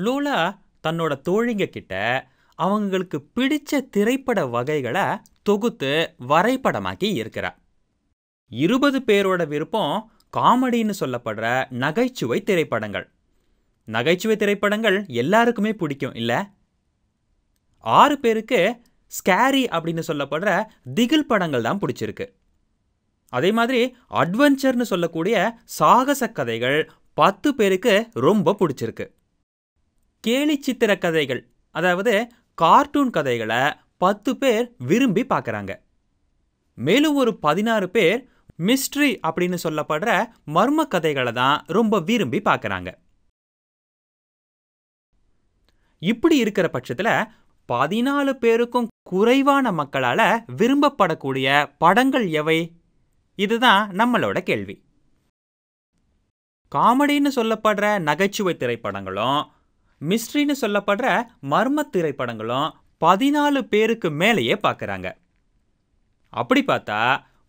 லோலா தன்னோட தோழிங்க கிட்ட அவங்களுக்கு பிடிச்ச திரைப்பட வகைகளை தொகுத்து வரைபடமாக்கி இருக்கிறா. இருபது பேரோட விருப்பம் காமெடின்னு சொல்லப்படுற நகைச்சுவை திரைப்படங்கள். நகைச்சுவை திரைப்படங்கள் எல்லாருக்குமே பிடிக்கும் இல்லை? ஆறு பேருக்கு ஸ்கேரி அப்படின்னு சொல்லப்படுற திகில் படங்கள் தான் பிடிச்சிருக்கு. அதே மாதிரி அட்வென்ச்சர்னு சொல்லக்கூடிய சாகச கதைகள் பத்து பேருக்கு ரொம்ப பிடிச்சிருக்கு. கேலி சித்திர கதைகள் அதாவது கார்ட்டூன் கதைகளை பத்து பேர் விரும்பி பார்க்குறாங்க. மேலும் ஒரு பதினாறு பேர் மிஸ்ட்ரி அப்படின்னு சொல்லப்படுற மர்ம கதைகளை தான் ரொம்ப விரும்பி பார்க்குறாங்க. இப்படி இருக்கிற பட்சத்தில் பதினாலு பேருக்கும் குறைவான மக்களால் விரும்பப்படக்கூடிய படங்கள் எவை? இதுதான் நம்மளோட கேள்வி. காமெடின்னு சொல்லப்படுற நகைச்சுவை திரைப்படங்களும் மிஸ்ட்ரின்னு சொல்லப்படுற மர்ம திரைப்படங்களும் பதினாலு பேருக்கு மேலேயே பார்க்குறாங்க அப்படி பார்த்தா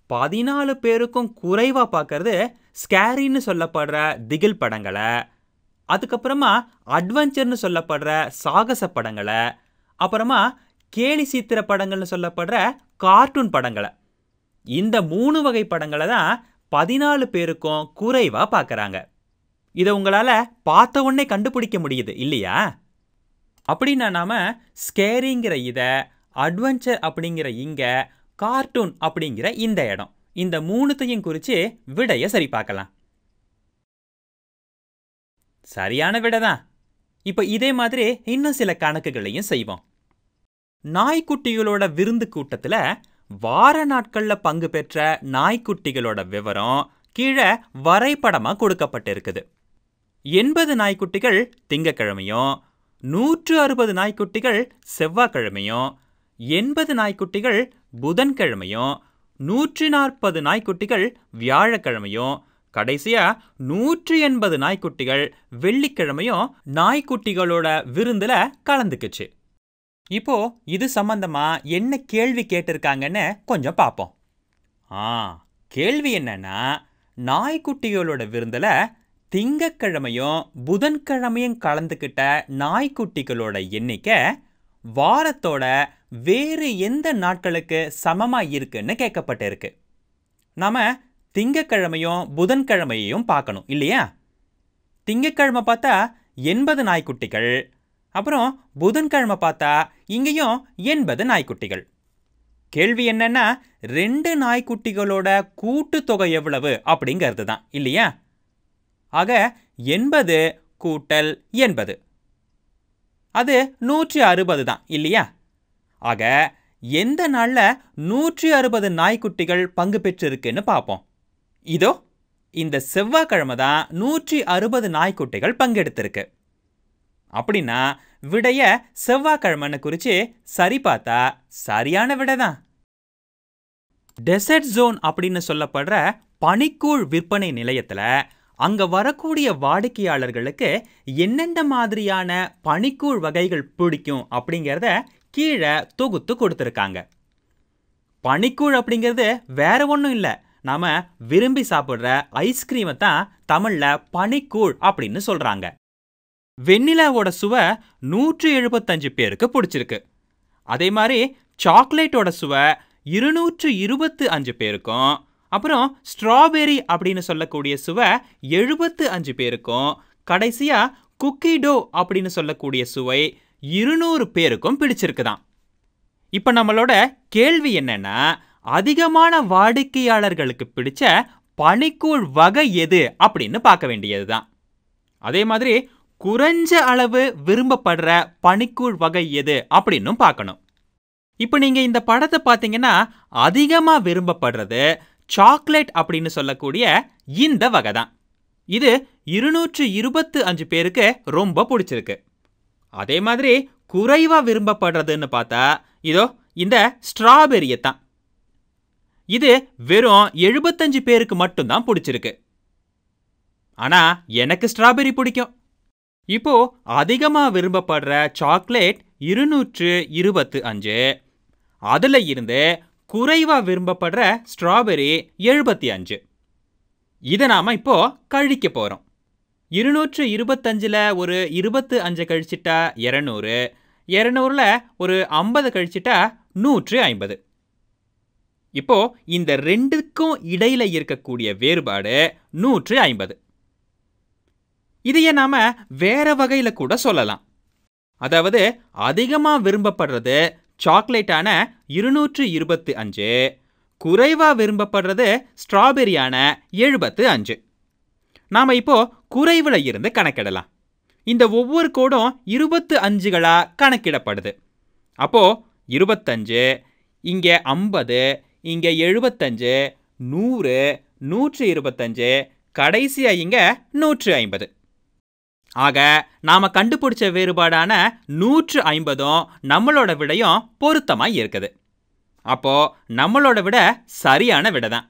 பதினாலு பேருக்கும் குறைவாக பார்க்கறது ஸ்கேரின்னு சொல்லப்படுற திகில் படங்களை அதுக்கப்புறமா அட்வென்ச்சர்னு சொல்லப்படுற சாகச படங்களை அப்புறமா கேலி சித்திர படங்கள்னு சொல்லப்படுற கார்ட்டூன் படங்களை. இந்த மூணு வகை படங்களை தான் பதினாலு பேருக்கும் குறைவாக பார்க்குறாங்க இதை உங்களால் பார்த்த உடனே கண்டுபிடிக்க முடியுது இல்லையா? அப்படின்னா நாம ஸ்கேரிங்கிற இதை அட்வென்ச்சர் அப்படிங்கிற இங்கே கார்ட்டூன் அப்படிங்கிற இந்த இடம். இந்த மூணுத்தையும் குறித்து விடையை சரி பார்க்கலாம். சரியான விடை தான். இப்போ இதே மாதிரி இன்னும் சில கணக்குகளையும் செய்வோம். நாய்க்குட்டிகளோட விருந்து கூட்டத்தில் வார நாட்களில் பங்கு பெற்ற நாய்க்குட்டிகளோட விவரம் கீழே வரைபடமாக கொடுக்கப்பட்டிருக்குது. எண்பது நாய்க்குட்டிகள் திங்கக்கிழமையும் நூற்று அறுபது நாய்க்குட்டிகள் செவ்வாய்க்கிழமையும் எண்பது நாய்க்குட்டிகள் புதன்கிழமையும் நூற்றி நாற்பது நாய்க்குட்டிகள் வியாழக்கிழமையும் கடைசியா நூற்றி எண்பது நாய்க்குட்டிகள் வெள்ளிக்கிழமையும் நாய்க்குட்டிகளோட விருந்துல கலந்துக்குச்சு. இப்போ இது சம்பந்தமா என்ன கேள்வி கேட்டிருக்காங்கன்னு கொஞ்சம் பார்ப்போம் ஆ கேள்வி என்னன்னா நாய்க்குட்டிகளோட விருந்துல திங்கக்கிழமையும் புதன்கிழமையும் கலந்துக்கிட்ட நாய்க்குட்டிகளோட எண்ணிக்கை வாரத்தோட வேறு எந்த நாட்களுக்கு சமமாக இருக்குன்னு கேட்கப்பட்டிருக்கு. நாம் திங்கக்கிழமையும் புதன்கிழமையையும் பார்க்கணும் இல்லையா? திங்கக்கிழமை பார்த்தா எண்பது நாய்க்குட்டிகள் அப்புறம் புதன்கிழமை பார்த்தா இங்கேயும் எண்பது நாய்க்குட்டிகள். கேள்வி என்னன்னா ரெண்டு நாய்க்குட்டிகளோட கூட்டுத்தொகை எவ்வளவு அப்படிங்கிறது தான் இல்லையா? ஆக எண்பது கூட்டல் எண்பது. அது நூற்றி அறுபது தான் இல்லையா? ஆக எந்த நாளில் நூற்றி அறுபது நாய்க்குட்டிகள் பங்கு பெற்றிருக்குன்னு பார்ப்போம் இதோ இந்த செவ்வாய்க்கிழமை தான் நூற்றி அறுபது நாய்க்குட்டிகள் பங்கெடுத்திருக்கு. அப்படின்னா விடைய செவ்வாய்க்கிழமைன்னு குறித்து சரி பார்த்தா சரியான விடை தான். டெசர்ட் ஜோன் அப்படின்னு சொல்லப்படுற பனிக்கூழ் விற்பனை நிலையத்தில் அங்கே வரக்கூடிய வாடிக்கையாளர்களுக்கு என்னென்ன மாதிரியான பனிக்கூழ் வகைகள் பிடிக்கும் அப்படிங்கிறத கீழே தொகுத்து கொடுத்துருக்காங்க. பனிக்கூழ் அப்படிங்கிறது வேற ஒன்றும் இல்லை. நாம் விரும்பி சாப்பிட்ற ஐஸ்கிரீமை தான் தமிழில் பனிக்கூழ் அப்படின்னு சொல்கிறாங்க வெண்ணிலாவோட சுவை நூற்றி எழுபத்தஞ்சு பேருக்கு பிடிச்சிருக்கு. அதே மாதிரி சாக்லேட்டோட சுவை இருநூற்று இருபத்து அஞ்சு பேருக்கும் அப்புறம் ஸ்ட்ராபெரி அப்படின்னு சொல்லக்கூடிய சுவை எழுபத்து அஞ்சு பேருக்கும் கடைசியாக குக்கி டோ அப்படின்னு சொல்லக்கூடிய சுவை இருநூறு பேருக்கும் பிடிச்சிருக்குதான். இப்போ நம்மளோட கேள்வி என்னென்னா அதிகமான வாடிக்கையாளர்களுக்கு பிடிச்ச பனிக்கூழ் வகை எது அப்படின்னு பார்க்க வேண்டியது தான் அதே மாதிரி குறைஞ்ச அளவு விரும்பப்படுற பனிக்கூழ் வகை எது அப்படின்னும் பார்க்கணும். இப்போ நீங்கள் இந்த படத்தை பார்த்தீங்கன்னா அதிகமாக விரும்பப்படுறது சாக்லேட் அப்படின்னு சொல்லக்கூடிய இந்த வகை தான். இது இருநூற்று இருபத்து அஞ்சு பேருக்கு ரொம்ப பிடிச்சிருக்கு. அதே மாதிரி குறைவாக விரும்பப்படுறதுன்னு பார்த்தா இதோ இந்த ஸ்ட்ராபெரியை தான். இது வெறும் எழுபத்தஞ்சு பேருக்கு மட்டும்தான் பிடிச்சிருக்கு. ஆனால் எனக்கு ஸ்ட்ராபெரி பிடிக்கும். இப்போ அதிகமாக விரும்பப்படுற சாக்லேட் இருநூற்று இருபத்து அஞ்சு. அதில் இருந்து குறைவாக விரும்பப்படுற ஸ்ட்ராபெரி எழுபத்தி அஞ்சு. இதை நாம் இப்போ கழிக்க போகிறோம் இருநூற்று இருபத்தஞ்சில் ஒரு இருபத்து அஞ்சு கழிச்சிட்டா இரநூறு இரநூறில் ஒரு ஐம்பது கழிச்சிட்டா நூற்று ஐம்பது. இப்போ இந்த ரெண்டுக்கும் இடையில இருக்கக்கூடிய வேறுபாடு நூற்று ஐம்பது. இதையே நாம வேற வகையில கூட சொல்லலாம். அதாவது அதிகமா விரும்பப்படுறது சாக்லேட்டான இருநூற்று இருபத்து அஞ்சு. குறைவாக விரும்பப்படுறது ஸ்ட்ராபெரியான எழுபத்து அஞ்சு. நாம் இப்போ குறைவில் இருந்து கணக்கிடலாம். இந்த ஒவ்வொரு கோடும் இருபத்து அஞ்சுகளாக கணக்கிடப்படுது. அப்போ இருபத்தஞ்சு இங்கே ஐம்பது இங்கே எழுபத்தஞ்சு நூறு நூற்று இருபத்தஞ்சு கடைசியாக இங்கே நூற்று ஐம்பது. ஆக நாம கண்டுபிடிச்ச வேறுபாடான நூற்று ஐம்பதும் நம்மளோட விடையும் பொருத்தமாக இருக்குது. அப்போ நம்மளோட விட சரியான விடை தான்